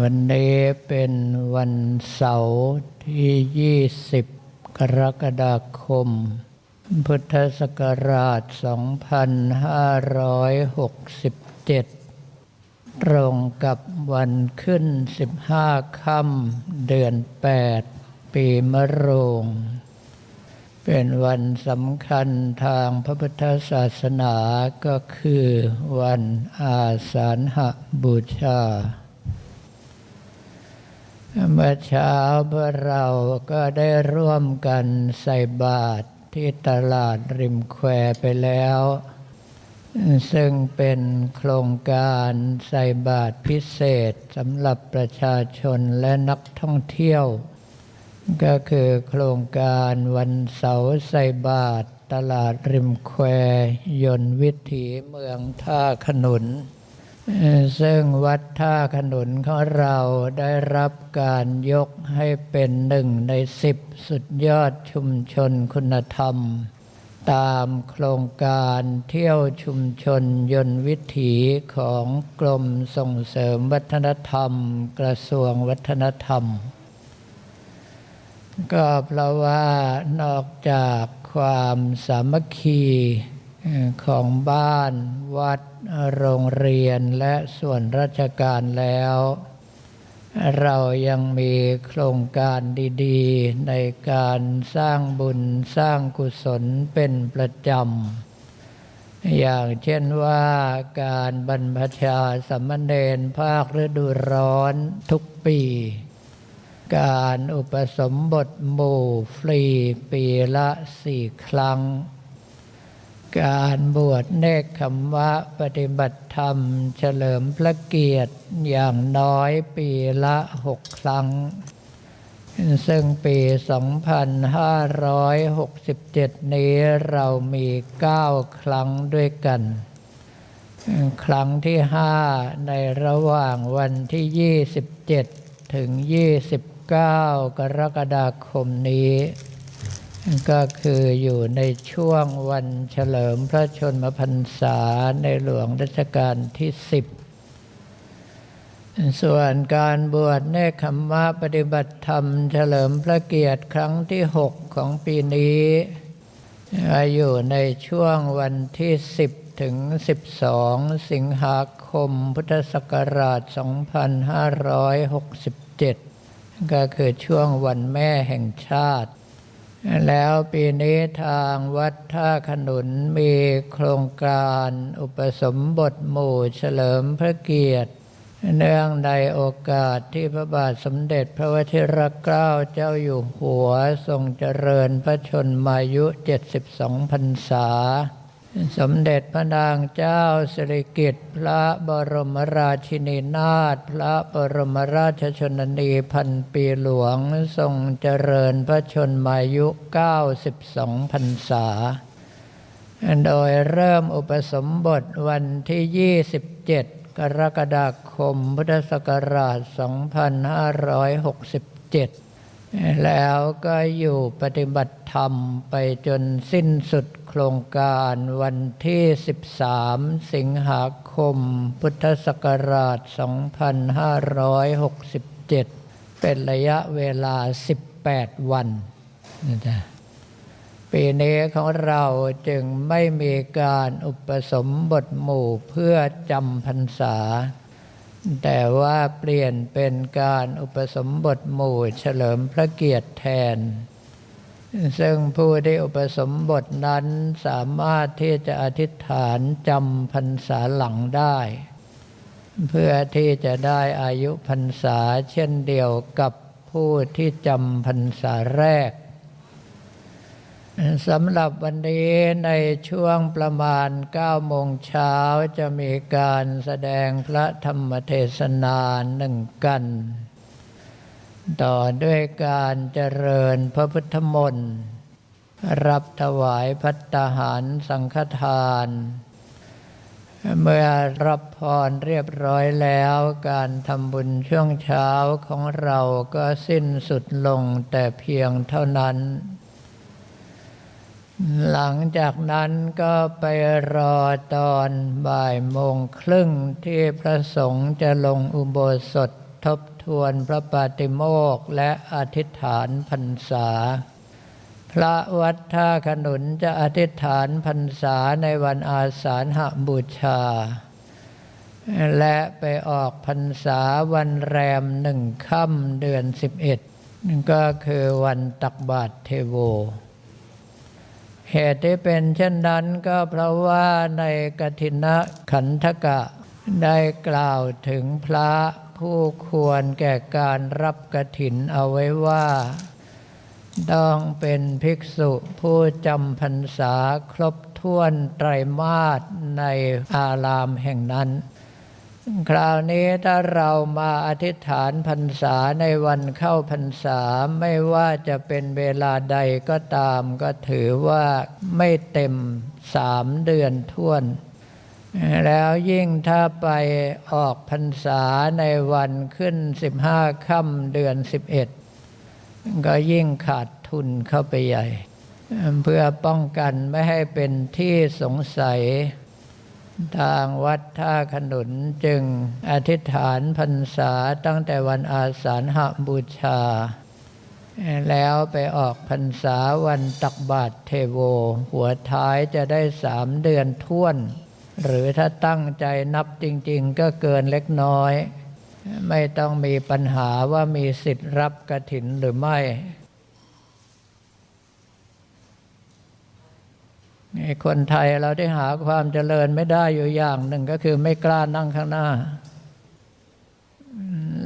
วันนี้เป็นวันเสาร์ที่ 20 กรกฎาคม พุทธศักราช 2567 ตรงกับวันขึ้น 15 ค่ำเดือน 8 ปีมะโรง เป็นวันสำคัญทางพระพุทธศาสนาก็คือวันอาสาฬหบูชา เมื่อเช้าพวกเราก็ได้ร่วมกันใส่บาตรที่ตลาดริมแควไปแล้ว ซึ่งเป็นโครงการใส่บาตรพิเศษสำหรับประชาชนและนักท่องเที่ยว ก็คือโครงการวันเสาร์ใส่บาตรตลาดริมแคว ยนวิถีเมืองท่าขนุน ซึ่งวัดท่าขนุนของเราได้รับการยกให้เป็นหนึ่งในสิบสุดยอดชุมชนคุณธรรม ตามโครงการเที่ยวชุมชนยนต์วิถีของกรมส่งเสริมวัฒนธรรม กระทรวงวัฒนธรรม ก็เพราะว่านอกจากความสามัคคี ของบ้านวัดโรงเรียนและส่วนราชการแล้ว เรายังมีโครงการดีๆ ในการสร้างบุญสร้างกุศลเป็นประจำ อย่างเช่นว่าการบรรพชาสามเณรภาคฤดูร้อนทุกปี การอุปสมบทหมู่ฟรีปีละสี่ครั้ง การบวชเนกขมวะปฏิบัติธรรม เฉลิมพระเกียรติอย่างน้อยปีละหกครั้ง ซึ่งปี 2567 นี้เรามี 9 ครั้งด้วยกัน ครั้งที่ 5 ในระหว่างวันที่ 27 ถึง 29 กรกฎาคมนี้ ก็คืออยู่ในช่วงวันเฉลิมพระชนมพรรษาในหลวงรัชกาลที่10ส่วนการบวชเนคขมมะปฏิบัติธรรม เฉลิมพระเกียรติครั้งที่6ของปีนี้ อยู่ในช่วงวันที่10ถึง12สิงหาคมพุทธศักราช 2567 ก็คือช่วงวันแม่แห่งชาติ แล้วปีนี้ทางวัดท่าขนุนมีโครงการอุปสมบทหมู่เฉลิมพระเกียรติ เนื่องในโอกาสที่พระบาทสมเด็จพระวชิรเกล้าเจ้าอยู่หัวทรงเจริญพระชนมายุ 72 พรรษา สมเด็จพระนางเจ้าสิริกิติ์พระบรมราชินีนาถพระบรมราชชนนีพันปีหลวงทรงเจริญพระชนมายุ 92พรรษา โดยเริ่มอุปสมบทวันที่ 27 กรกฎาคมพุทธศักราช 2567 แล้วก็อยู่ปฏิบัติธรรมไปจนสิ้นสุด โครงการวันที่ 13 สิงหาคม พุทธศักราช 2567 เป็นระยะเวลา 18 วันนะจ๊ะปีนี้ของเราจึงไม่มีการอุปสมบทหมู่เพื่อจำพรรษา แต่ว่าเปลี่ยนเป็นการอุปสมบทหมู่เฉลิมพระเกียรติแทน ซึ่งผู้ที่อุปสมบทนั้นสามารถที่จะอธิษฐานจำพรรษาหลังได้ เพื่อที่จะได้อายุพรรษาเช่นเดียวกับผู้ที่จำพรรษาแรกสำหรับวันนี้ในช่วงประมาณ9โมงเช้าจะมีการแสดงพระธรรมเทศนาหนึ่งกัน ต่อด้วยการเจริญพระพุทธมนต์รับถวายพัตตาหารสังฆทาน เมื่อรับพรเรียบร้อยแล้วการทำบุญช่วงเช้าของเราก็สิ้นสุดลงแต่เพียงเท่านั้น หลังจากนั้นก็ไปรอตอนบ่ายโมงครึ่งที่พระสงฆ์จะลงอุโบสถทบทวนพระปาติโมกและอธิษฐานพรรษา พระวัดท่าขนุนจะอธิษฐานพรรษาในวันอาสาฬหบูชา และไปออกพรรษาวันแรมหนึ่งค่ำเดือนสิบเอ็ดก็คือวันตักบาตรเทโวเหตุที่เป็นเช่นนั้นก็เพราะว่าในกฐินะขันธกะได้กล่าวถึงพระ ผู้ควรแก่การรับกฐินเอาไว้ว่าต้องเป็นภิกษุผู้จำพรรษาครบถ้วนไตรมาสในอารามแห่งนั้น คราวนี้ถ้าเรามาอธิษฐานพรรษาในวันเข้าพรรษาไม่ว่าจะเป็นเวลาใดก็ตามก็ถือว่าไม่เต็มสามเดือนท่วน แล้วยิ่งถ้าไปออกพรรษาในวันขึ้นสิบห้าค่ำเดือนสิบเอ็ดก็ยิ่งขาดทุนเข้าไปใหญ่ เพื่อป้องกันไม่ให้เป็นที่สงสัย ทางวัดท่าขนุนจึงอธิษฐานพรรษาตั้งแต่วันอาสาฬหบูชา แล้วไปออกพรรษาวันตักบาตรเทโว หัวท้ายจะได้สามเดือนท่วน หรือถ้าตั้งใจนับจริง ๆ ก็เกินเล็กน้อย ไม่ต้องมีปัญหาว่ามีสิทธิ์รับกระถินหรือไม่คนไทยเราได้หาความเจริญไม่ได้อยู่อย่างหนึ่งก็คือไม่กล้านั่งข้างหน้า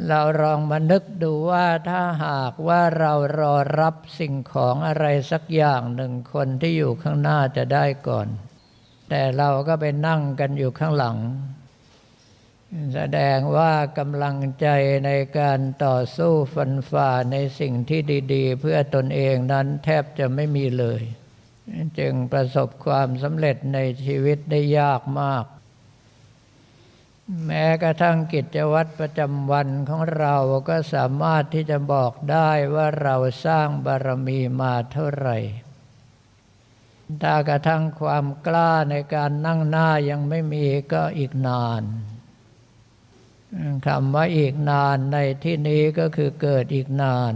เราลองมานึกดูว่าถ้าหากว่าเรารอรับสิ่งของอะไรสักอย่างหนึ่งคนที่อยู่ข้างหน้าจะได้ก่อน แต่เราก็ไปนั่งกันอยู่ข้างหลัง แสดงว่ากำลังใจในการต่อสู้ฟันฝ่าในสิ่งที่ดีๆ เพื่อตนเองนั้นแทบจะไม่มีเลย จึงประสบความสำเร็จในชีวิตได้ยากมาก แม้กระทั่งกิจวัตรประจำวันของเราก็สามารถที่จะบอกได้ว่าเราสร้างบารมีมาเท่าไหร่ ถ้ากระทั่งความกล้าในการนั่งหน้ายังไม่มีก็อีกนานคำว่าอีกนานในที่นี้ก็คือเกิดอีกนาน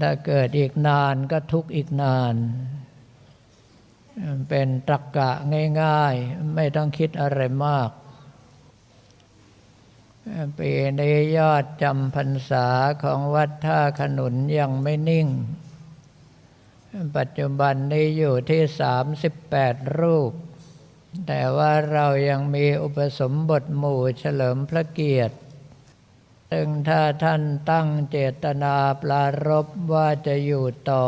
ถ้าเกิดอีกนานก็ทุกอีกนาน เป็นตรกกะง่ายๆ ไม่ต้องคิดอะไรมาก ปีนี้ยอดจำพรรษาของวัดท่าขนุนยังไม่นิ่ง ปัจจุบันนี้อยู่ที่ 38 รูป แต่ว่าเรายังมีอุปสมบทหมู่เฉลิมพระเกียรติซึ่งถ้าท่านตั้งเจตนาปลารบว่าจะอยู่ต่อ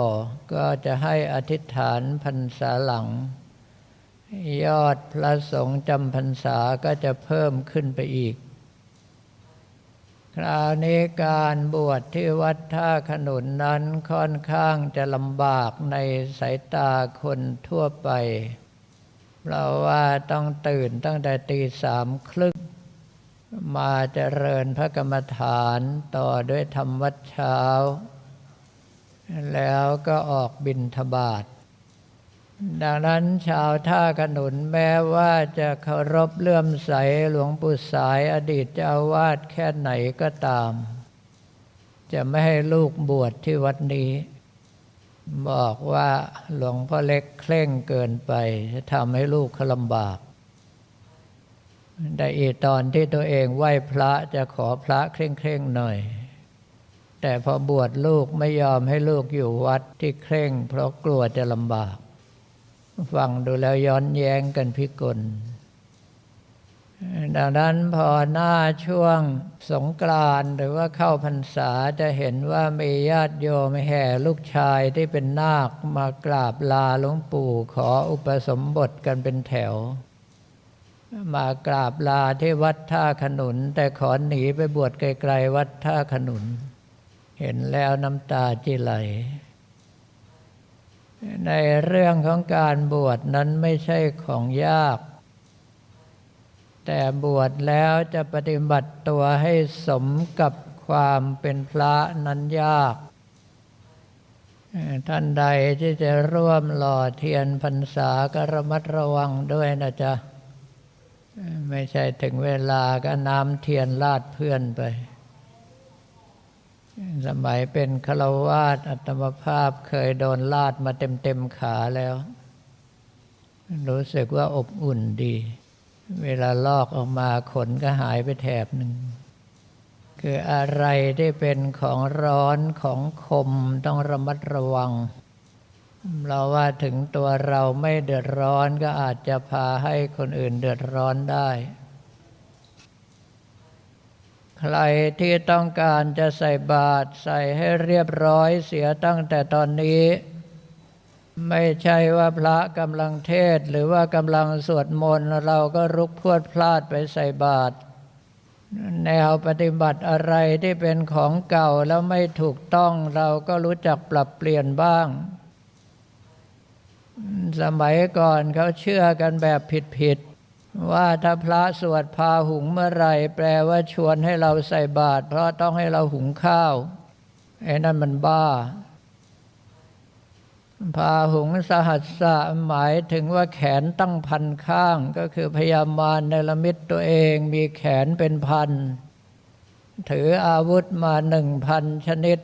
ก็จะให้อธิษฐานพรรษาหลัง ยอดพระสงฆ์จำพรรษาก็จะเพิ่มขึ้นไปอีก คราวนี้การบวชที่วัดท่าขนุนนั้นค่อนข้างจะลำบากในสายตาคนทั่วไป เพราะว่าต้องตื่นตั้งแต่ตีสามครึ่งมาเจริญพระกรรมฐานต่อด้วยธรรมวัดเช้า แล้วก็ออกบินทบาท ดังนั้นชาวท่าขนุนแม้ว่าจะเคารพเลื่อมใสหลวงปู่สายอดีตเจ้าวาดแค่ไหนก็ตาม จะไม่ให้ลูกบวชที่วัดนี้ บอกว่าหลวงพ่อเล็กเคร่งเกินไปจะทำให้ลูกเขาลำบากแต่อีตอนที่ตัวเองไหว้พระจะขอพระเคร่งเคร่งหน่อย แต่พอบวชลูกไม่ยอมให้ลูกอยู่วัดที่เคร่ง เพราะกลัวจะลำบาก ฟังดูแล้วย้อนแย้งกันพิกล ดังนั้นพอหน้าช่วงสงกรานต์หรือว่าเข้าพรรษาจะเห็นว่ามีญาติโยมแห่ลูกชายที่เป็นนาคมากราบลาหลวงปู่ขออุปสมบทกันเป็นแถว มากราบลาที่วัดท่าขนุน แต่ขอหนีไปบวชไกลๆวัดท่าขนุน เห็นแล้วน้ำตาจิไหล ในเรื่องของการบวชนั้นไม่ใช่ของยาก แต่บวชแล้วจะปฏิบัติตัวให้สมกับความเป็นพระนั้นยาก ท่านใดที่จะร่วมหล่อเทียนพรรษาก็ระมัดระวังด้วยนะจ๊ะ ไม่ใช่ถึงเวลาก็น้ำเทียนลาดเพื่อนไป สมัยเป็นฆราวาสอัตมภาพเคยโดนลาดมาเต็มเต็มขาแล้ว รู้สึกว่าอบอุ่นดี เวลาลอกออกมาขนก็หายไปแถบหนึ่ง คืออะไรที่เป็นของร้อนของคมต้องระมัดระวัง เราว่าถึงตัวเราไม่เดือดร้อนก็อาจจะพาให้คนอื่นเดือดร้อนได้ ใครที่ต้องการจะใส่บาตรใส่ให้เรียบร้อยเสียตั้งแต่ตอนนี้ ไม่ใช่ว่าพระกำลังเทศหรือว่ากำลังสวดมนต์เราก็รุกพรวดพลาดไปใส่บาตรแนวปฏิบัติอะไรที่เป็นของเก่าแล้วไม่ถูกต้องเราก็รู้จักปรับเปลี่ยนบ้าง สมัยก่อนเขาเชื่อกันแบบผิดๆ ว่าถ้าพระสวดพาหุงเมื่อไรแปลว่าชวนให้เราใส่บาตรเพราะต้องให้เราหุงข้าวไอ้นั่นมันบ้า พาหุงสหัสสะหมายถึงว่าแขนตั้งพันข้าง ก็คือพยามารในละมิตตัวเองมีแขนเป็นพัน ถืออาวุธมาหนึ่งพันชนิด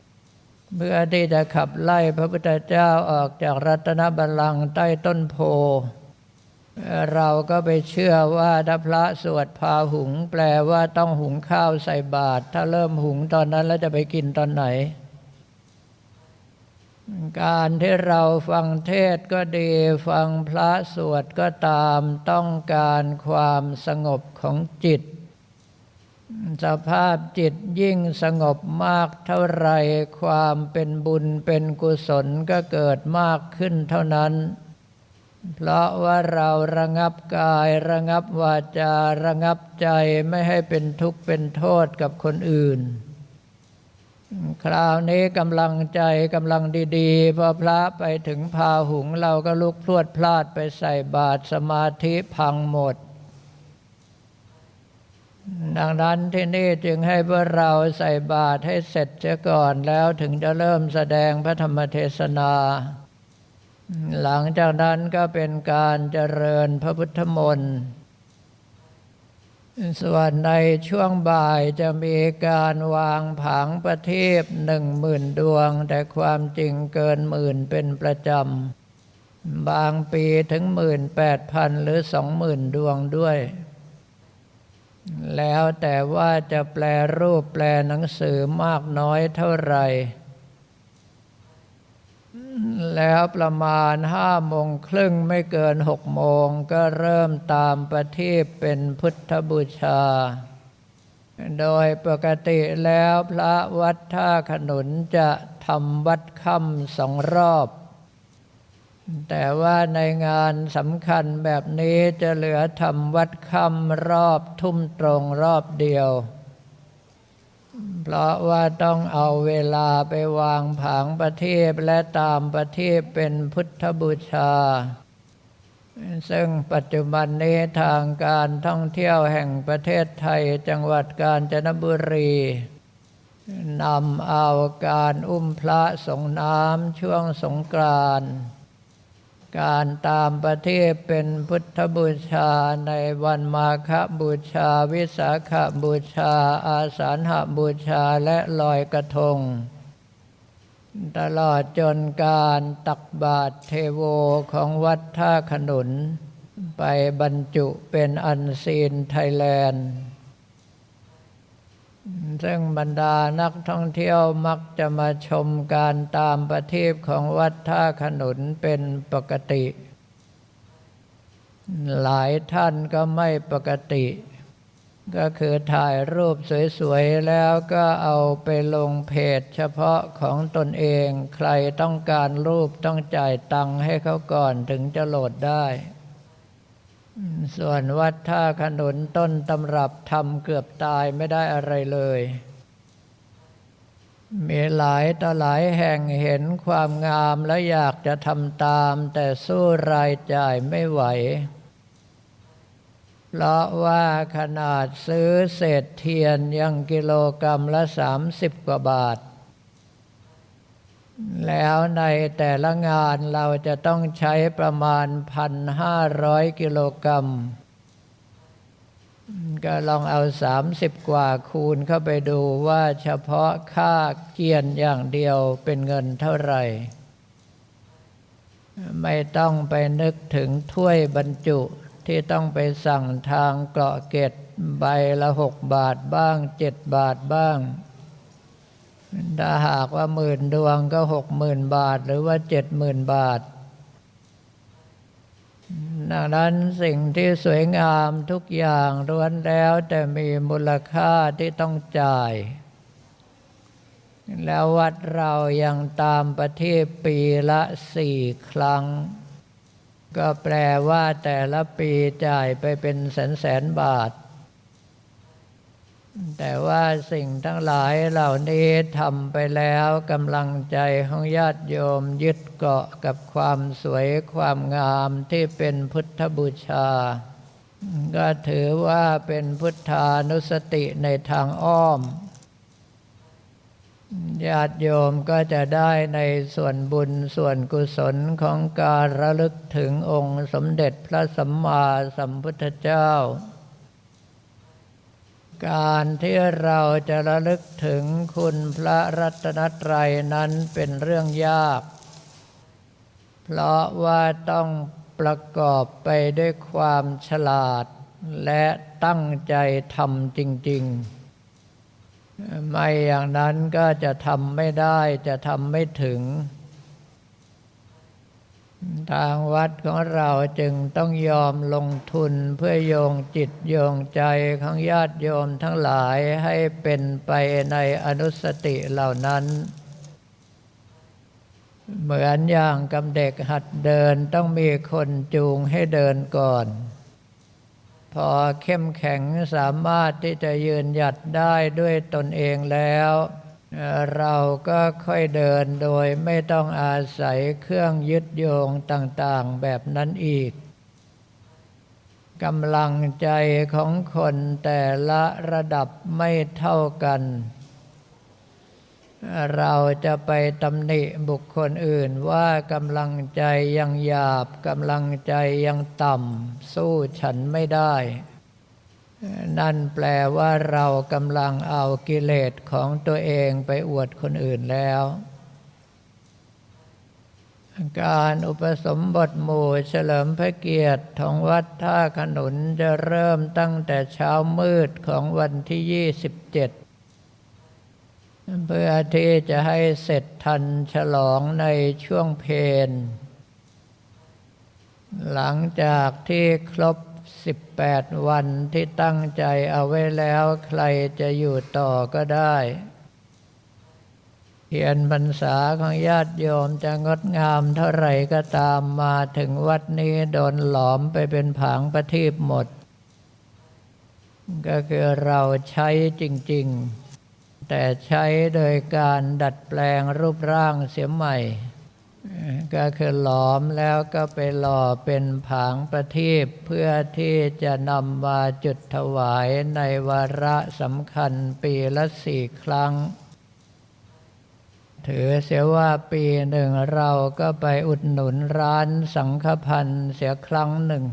เพื่อที่จะขับไล่พระพุทธเจ้าออกจากรัตนบัลลังก์ใต้ต้นโพ เราก็ไปเชื่อว่าถ้าพระสวดพาหุง แปลว่าต้องหุงข้าวใส่บาตรถ้าเริ่มหุงตอนนั้นแล้วจะไปกินตอนไหน การที่เราฟังเทศก็ดี ฟังพระสวดก็ตามต้องการความสงบของจิต สภาพจิตยิ่งสงบมากเท่าไรความเป็นบุญเป็นกุศลก็เกิดมากขึ้นเท่านั้น เพราะว่าเราระงับกาย ระงับวาจา ระงับใจไม่ให้เป็นทุกข์เป็นโทษกับคนอื่น คราวนี้กำลังใจกำลังดีๆ พอพระไปถึงพาหุงเราก็ลุกพรวดพลาดไปใส่บาตรสมาธิพังหมด ดังนั้นที่นี่จึงให้พวกเราใส่บาตรให้เสร็จเสียก่อนแล้วถึงจะเริ่มแสดงพระธรรมเทศนา หลังจากนั้นก็เป็นการเจริญพระพุทธมนต์ส่วนในช่วงบ่ายจะมีการวางผังประทีปหนึ่งหมื่นดวง แต่ความจริงเกินหมื่นเป็นประจำ บางปีถึงหมื่นแปดพันหรือสองหมื่นดวงด้วย แล้วแต่ว่าจะแปลรูปแปลหนังสือมากน้อยเท่าไหร่ แล้วประมาณห้าโมงครึ่งไม่เกินหกโมงก็เริ่มตามประทีปเป็นพุทธบูชา โดยปกติแล้วพระวัดท่าขนุนจะทำวัดค่ำสองรอบ แต่ว่าในงานสำคัญแบบนี้จะเหลือทำวัดค่ำรอบทุ่มตรงรอบเดียว เพราะว่าต้องเอาเวลาไปวางผางประเทีปและตามประเทีปเป็นพุทธบูชา ซึ่งปัจจุบันนี้ทางการท่องเที่ยวแห่งประเทศไทยจังหวัดกาญจนบุรีนำเอาการอุ้มพระสงน้ำช่วงสงกรานต์ การตามประเทศเป็นพุทธบูชาในวันมาฆบูชา วิสาขบูชา อาสาฬหบูชาและลอยกระทง ตลอดจนการตักบาตรเทโวของวัดท่าขนุน ไปบรรจุเป็นอันซีนไทยแลนด์ ซึ่งบรรดานักท่องเที่ยวมักจะมาชมการตามประทีปของวัดท่าขนุนเป็นปกติ หลายท่านก็ไม่ปกติ ก็คือถ่ายรูปสวยๆ แล้วก็เอาไปลงเพจเฉพาะของตนเอง ใครต้องการรูปต้องจ่ายตังค์ให้เขาก่อนถึงจะโหลดได้ ส่วนวัดท่าขนุนต้นตำรับทำเกือบตายไม่ได้อะไรเลย มีหลายต่อหลายแห่งเห็นความงามและอยากจะทำตาม แต่สู้รายจ่ายไม่ไหว เพราะว่าขนาดซื้อเศษเทียนยังกิโลกรรัมละสามสิบกว่าบาท แล้วในแต่ละงานเราจะต้องใช้ประมาณพันห้าร้อยกิโลกรัม ก็ลองเอาสามสิบกว่าคูณเข้าไปดูว่าเฉพาะค่าเกียนอย่างเดียวเป็นเงินเท่าไหร่ ไม่ต้องไปนึกถึงถ้วยบรรจุที่ต้องไปสั่งทางเกาะเกตใบละหกบาทบ้างเจ็ดบาทบ้าง ถ้าหากว่าหมื่นดวงก็หกหมื่นบาท หรือว่าเจ็ดหมื่นบาท ดังนั้นสิ่งที่สวยงามทุกอย่างล้วนแล้วแต่มีมูลค่าที่ต้องจ่าย แล้ววัดเรายังตามประเทศปีละสี่ครั้ง ก็แปลว่าแต่ละปีจ่ายไปเป็นแสนแสนบาท แต่ว่าสิ่งทั้งหลายเหล่านี้ทำไปแล้วกำลังใจของญาติโยมยึดเกาะกับความสวยความงามที่เป็นพุทธบูชา ก็ถือว่าเป็นพุทธานุสติในทางอ้อม ญาติโยมก็จะได้ในส่วนบุญส่วนกุศลของการระลึกถึงองค์สมเด็จพระสัมมาสัมพุทธเจ้า การที่เราจะระลึกถึงคุณพระรัตนตรัยนั้นเป็นเรื่องยาก เพราะว่าต้องประกอบไปด้วยความฉลาด และตั้งใจทำจริง ๆ ไม่อย่างนั้นก็จะทำไม่ได้จะทำไม่ถึง ทางวัดของเราจึงต้องยอมลงทุนเพื่อโยงจิตโยงใจของญาติโยมทั้งหลายให้เป็นไปในอนุสติเหล่านั้น เหมือนอย่างกับเด็กหัดเดินต้องมีคนจูงให้เดินก่อน พอเข้มแข็งสามารถที่จะยืนหยัดได้ด้วยตนเองแล้ว เราก็ค่อยเดินโดยไม่ต้องอาศัยเครื่องยึดโยงต่างๆแบบนั้นอีกกำลังใจของคนแต่ละระดับไม่เท่ากัน เราจะไปตำหนิบุคคลอื่นว่ากำลังใจยังหยาบกำลังใจยังต่ำสู้ฉันไม่ได้ นั่นแปลว่าเรากำลังเอากิเลสของตัวเองไปอวดคนอื่นแล้ว การอุปสมบทหมู่เฉลิมพระเกียรติของวัดท่าขนุนจะเริ่มตั้งแต่เช้ามืดของวันที่ 27 เพื่อที่จะให้เสร็จทันฉลองในช่วงเพนหลังจากที่ครบ 18วันที่ตั้งใจเอาไว้แล้วใครจะอยู่ต่อก็ได้ เทียนพรรษาของญาติโยมจะงดงามเท่าไหร่ก็ตามมาถึงวัดนี้โดนหลอมไปเป็นผางประทีปหมด ก็คือเราใช้จริง ๆ แต่ใช้โดยการดัดแปลงรูปร่างเสียใหม่ ก็คือหลอมแล้วก็ไปหล่อเป็นผางประทีปเพื่อที่จะนำมาจุดถวายในวาระสำคัญปีละสี่ครั้ง ถือเสียว่าปีหนึ่งเราก็ไปอุดหนุนร้านสังฆพันธ์เสียครั้งหนึ่ง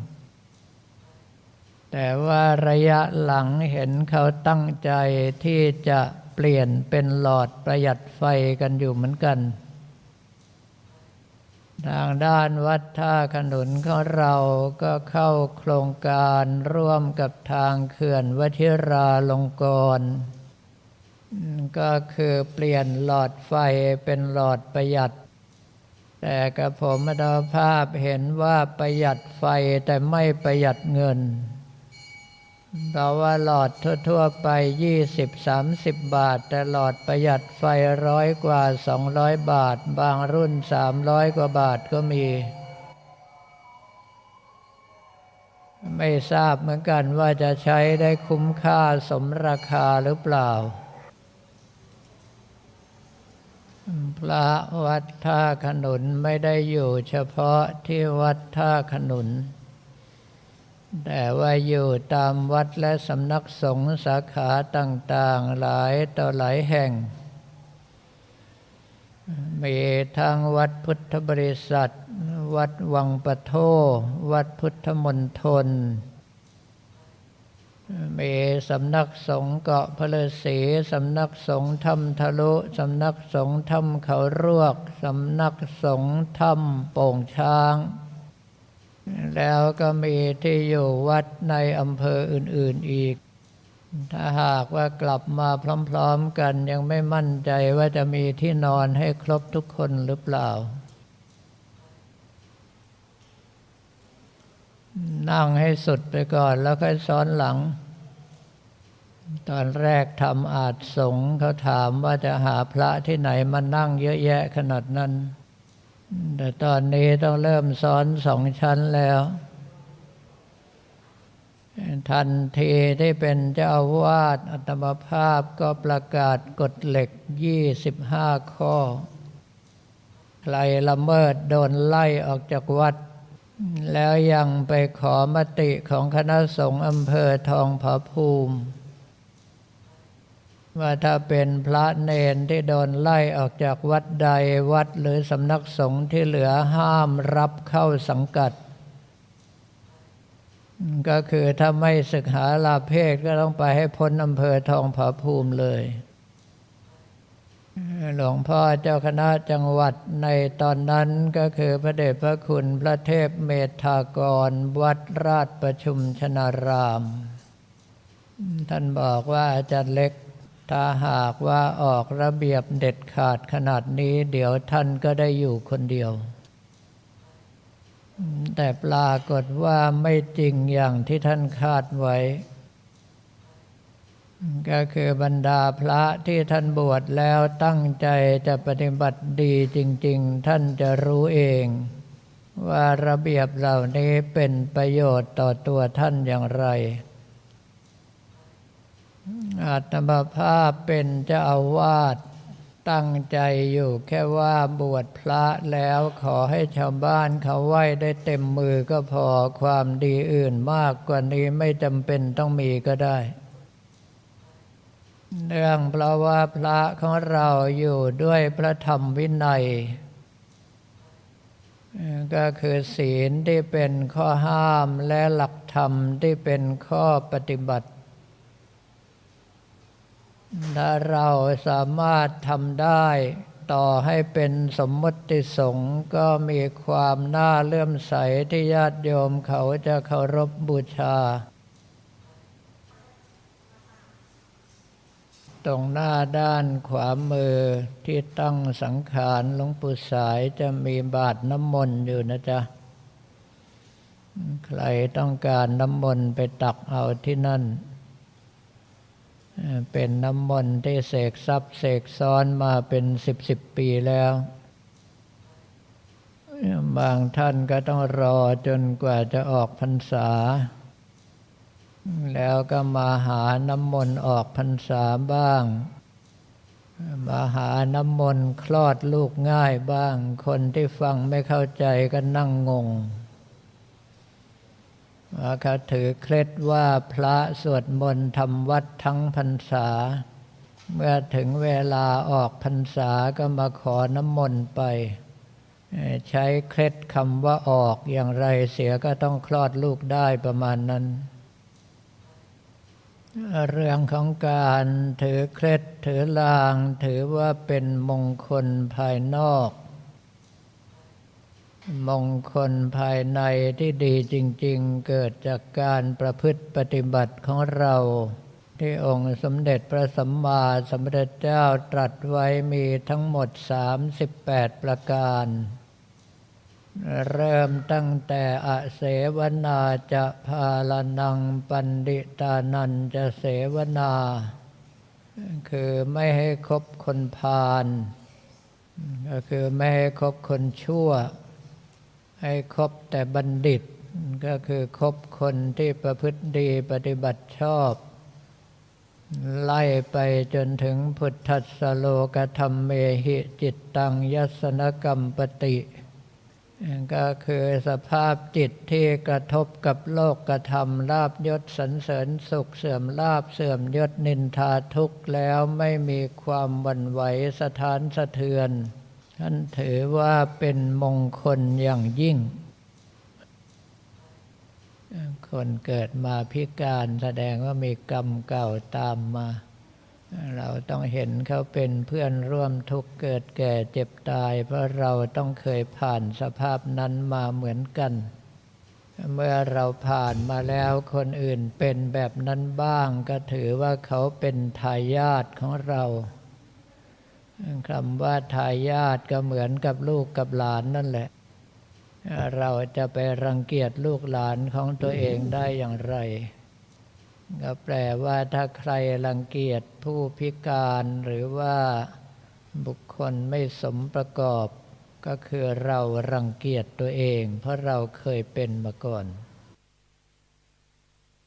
แต่ว่าระยะหลังเห็นเขาตั้งใจที่จะเปลี่ยนเป็นหลอดประหยัดไฟกันอยู่เหมือนกัน ทางด้านวัดท่าขนุนของเราก็เข้าโครงการร่วมกับทางเขื่อนวชิราลงกรณ์ก็คือเปลี่ยนหลอดไฟเป็นหลอดประหยัด แต่กระผมมดาภาพเห็นว่าประหยัดไฟแต่ไม่ประหยัดเงิน เพราะว่าหลอดทั่วๆไปยี่สิบสามสิบบาท แต่หลอดประหยัดไฟร้อยกว่าสองร้อยบาท บางรุ่นสามร้อยกว่าบาทก็มี ไม่ทราบเหมือนกันว่าจะใช้ได้คุ้มค่าสมราคาหรือเปล่า พระวัดท่าขนุนไม่ได้อยู่เฉพาะที่วัดท่าขนุน แต่ว่าอยู่ตามวัดและสำนักสงฆ์สาขาต่าง ๆ หลายต่อหลายแห่ง มีทั้งวัดพุทธบริษัท วัดวังปะโท วัดพุทธมณฑลมีสำนักสงฆ์เกาะพระฤาษีสำนักสงฆ์ถ้ำทะลุ สำนักสงฆ์ถ้ำเขารวก สำนักสงฆ์ถ้ำโป่งช้าง แล้วก็มีที่อยู่วัดในอำเภออื่น ๆอีก ถ้าหากว่ากลับมาพร้อม ๆ กันยังไม่มั่นใจว่าจะมีที่นอนให้ครบทุกคนหรือเปล่า นั่งให้สุดไปก่อนแล้วค่อยซ้อนหลัง ตอนแรกทำอาจสงเขาถามว่าจะหาพระที่ไหนมานั่งเยอะแยะขนาดนั้น แต่ตอนนี้ต้องเริ่มซ้อนสองชั้นแล้ว ทันทีที่เป็นเจ้าวาสอัตมภาพก็ประกาศกฎเหล็ก25ข้อ ใครละเมิดโดนไล่ออกจากวัด แล้วยังไปขอมติของคณะสงฆ์อำเภอทองผาภูมิ ว่าถ้าเป็นพระเนนที่โดนไล่ออกจากวัดใดวัดหรือสำนักสงฆ์ที่เหลือห้ามรับเข้าสังกัด ก็คือถ้าไม่ศึกหาลาเพศก็ต้องไปให้พ้นอำเภอทองผาภูมิเลย หลวงพ่อเจ้าคณะจังหวัดในตอนนั้นก็คือพระเดชพระคุณพระเทพเมธากร วัดราชประชุมชนาราม ท่านบอกว่าอาจารย์เล็ก ถ้าหากว่าออกระเบียบเด็ดขาดขนาดนี้ เดี๋ยวท่านก็ได้อยู่คนเดียว แต่ปรากฏว่าไม่จริงอย่างที่ท่านคาดไว้ ก็คือบรรดาพระที่ท่านบวชแล้วตั้งใจจะปฏิบัติดีจริง ๆ ท่านจะรู้เอง ว่าระเบียบเหล่านี้เป็นประโยชน์ต่อตัวท่านอย่างไร อาตมาภาพเป็นเจ้าอาวาสตั้งใจอยู่แค่ว่าบวชพระแล้วขอให้ชาวบ้านเขาไหว้ได้เต็มมือก็พอความดีอื่นมากกว่านี้ไม่จำเป็นต้องมีก็ได้เนื่องเพราะว่าพระของเราอยู่ด้วยพระธรรมวินัย ก็คือศีลที่เป็นข้อห้ามและหลักธรรมที่เป็นข้อปฏิบัติ ถ้าเราสามารถทำได้ ต่อให้เป็นสมมติสงฆ์ก็มีความน่าเลื่อมใสที่ญาติโยมเขาจะเคารพบบูชา ตรงหน้าด้านขวามือที่ตั้งสังขารหลวงปู่สายจะมีบาทน้ำมนต์อยู่นะจ๊ะ ใครต้องการน้ำมนต์ไปตักเอาที่นั่น เป็นน้ำมนต์ที่เสกซับเสกซ้อนมาเป็นสิบสิบปีแล้ว บางท่านก็ต้องรอจนกว่าจะออกพรรษา แล้วก็มาหาน้ำมนต์ออกพรรษาบ้าง มาหาน้ำมนต์คลอดลูกง่ายบ้าง คนที่ฟังไม่เข้าใจก็นั่งงง เขาถือเคล็ดว่าพระสวดมนต์ทำวัดทั้งพรรษา เมื่อถึงเวลาออกพรรษาก็มาขอน้ำมนต์ไป ใช้เคล็ดคำว่าออกอย่างไรเสียก็ต้องคลอดลูกได้ประมาณนั้น เรื่องของการถือเคล็ดถือลางถือว่าเป็นมงคลภายนอก มงคลภายในที่ดีจริง ๆ เกิดจากการประพฤติปฏิบัติของเรา ที่องค์สมเด็จพระสัมมาสัมพุทธเจ้าตรัสไว้มีทั้งหมด 38 ประการ เริ่มตั้งแต่อเสวนาจะพาลนังปันดิตานันจะเสวนา คือไม่ให้คบคนพาลก็คือไม่ให้คบคนชั่ว ให้คบแต่บัณฑิตก็คือคบคนที่ประพฤติดีปฏิบัติชอบ ไล่ไปจนถึงพุทธัสโลกธรรมเมหิจิตตังยสนกรรมปติ ก็คือสภาพจิตที่กระทบกับโลกกระทำลาบยศสรรเสริญสุขเสื่อมลาบเสื่อมยศนินทาทุกข์แล้วไม่มีความวั่นไหวสถานสะเทือน ท่านถือว่าเป็นมงคลอย่างยิ่ง คนเกิดมาพิการแสดงว่ามีกรรมเก่าตามมา เราต้องเห็นเขาเป็นเพื่อนร่วมทุกข์เกิดแก่เจ็บตาย เพราะเราต้องเคยผ่านสภาพนั้นมาเหมือนกัน เมื่อเราผ่านมาแล้วคนอื่นเป็นแบบนั้นบ้าง ก็ถือว่าเขาเป็นทายาทของเรา คำว่าทายาทก็เหมือนกับลูกกับหลานนั่นแหละ เราจะไปรังเกียจลูกหลานของตัวเองได้อย่างไร ก็แปลว่าถ้าใครรังเกียจผู้พิการหรือว่าบุคคลไม่สมประกอบ ก็คือเรารังเกียจตัวเอง เพราะเราเคยเป็นมาก่อน